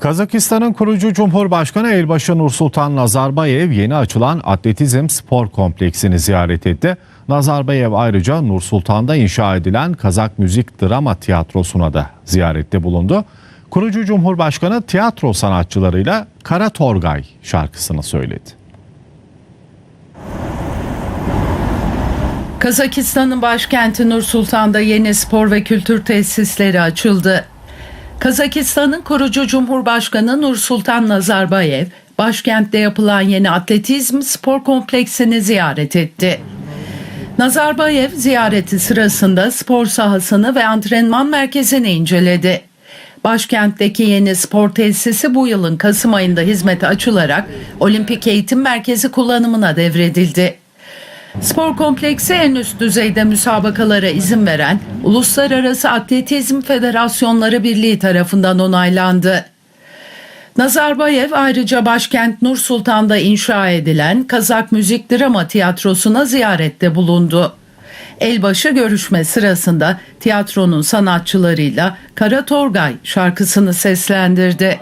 Kazakistan'ın kurucu Cumhurbaşkanı Elbaşı Nursultan Nazarbayev yeni açılan atletizm spor kompleksini ziyaret etti. Nazarbayev ayrıca Nursultan'da inşa edilen Kazak Müzik Drama Tiyatrosu'na da ziyarette bulundu. Kurucu Cumhurbaşkanı tiyatro sanatçılarıyla Kara Torgay şarkısını söyledi. Kazakistan'ın başkenti Nur Sultan'da yeni spor ve kültür tesisleri açıldı. Kazakistan'ın kurucu Cumhurbaşkanı Nur Sultan Nazarbayev, başkentte yapılan yeni atletizm spor kompleksini ziyaret etti. Nazarbayev ziyareti sırasında spor sahasını ve antrenman merkezini inceledi. Başkentteki yeni spor tesisi bu yılın Kasım ayında hizmete açılarak Olimpik Eğitim Merkezi kullanımına devredildi. Spor kompleksi en üst düzeyde müsabakalara izin veren Uluslararası Atletizm Federasyonları Birliği tarafından onaylandı. Nazarbayev ayrıca başkent Nur Sultan'da inşa edilen Kazak Müzik Drama Tiyatrosu'na ziyarette bulundu. Elbaşı görüşme sırasında tiyatronun sanatçılarıyla Kara Torgay şarkısını seslendirdi.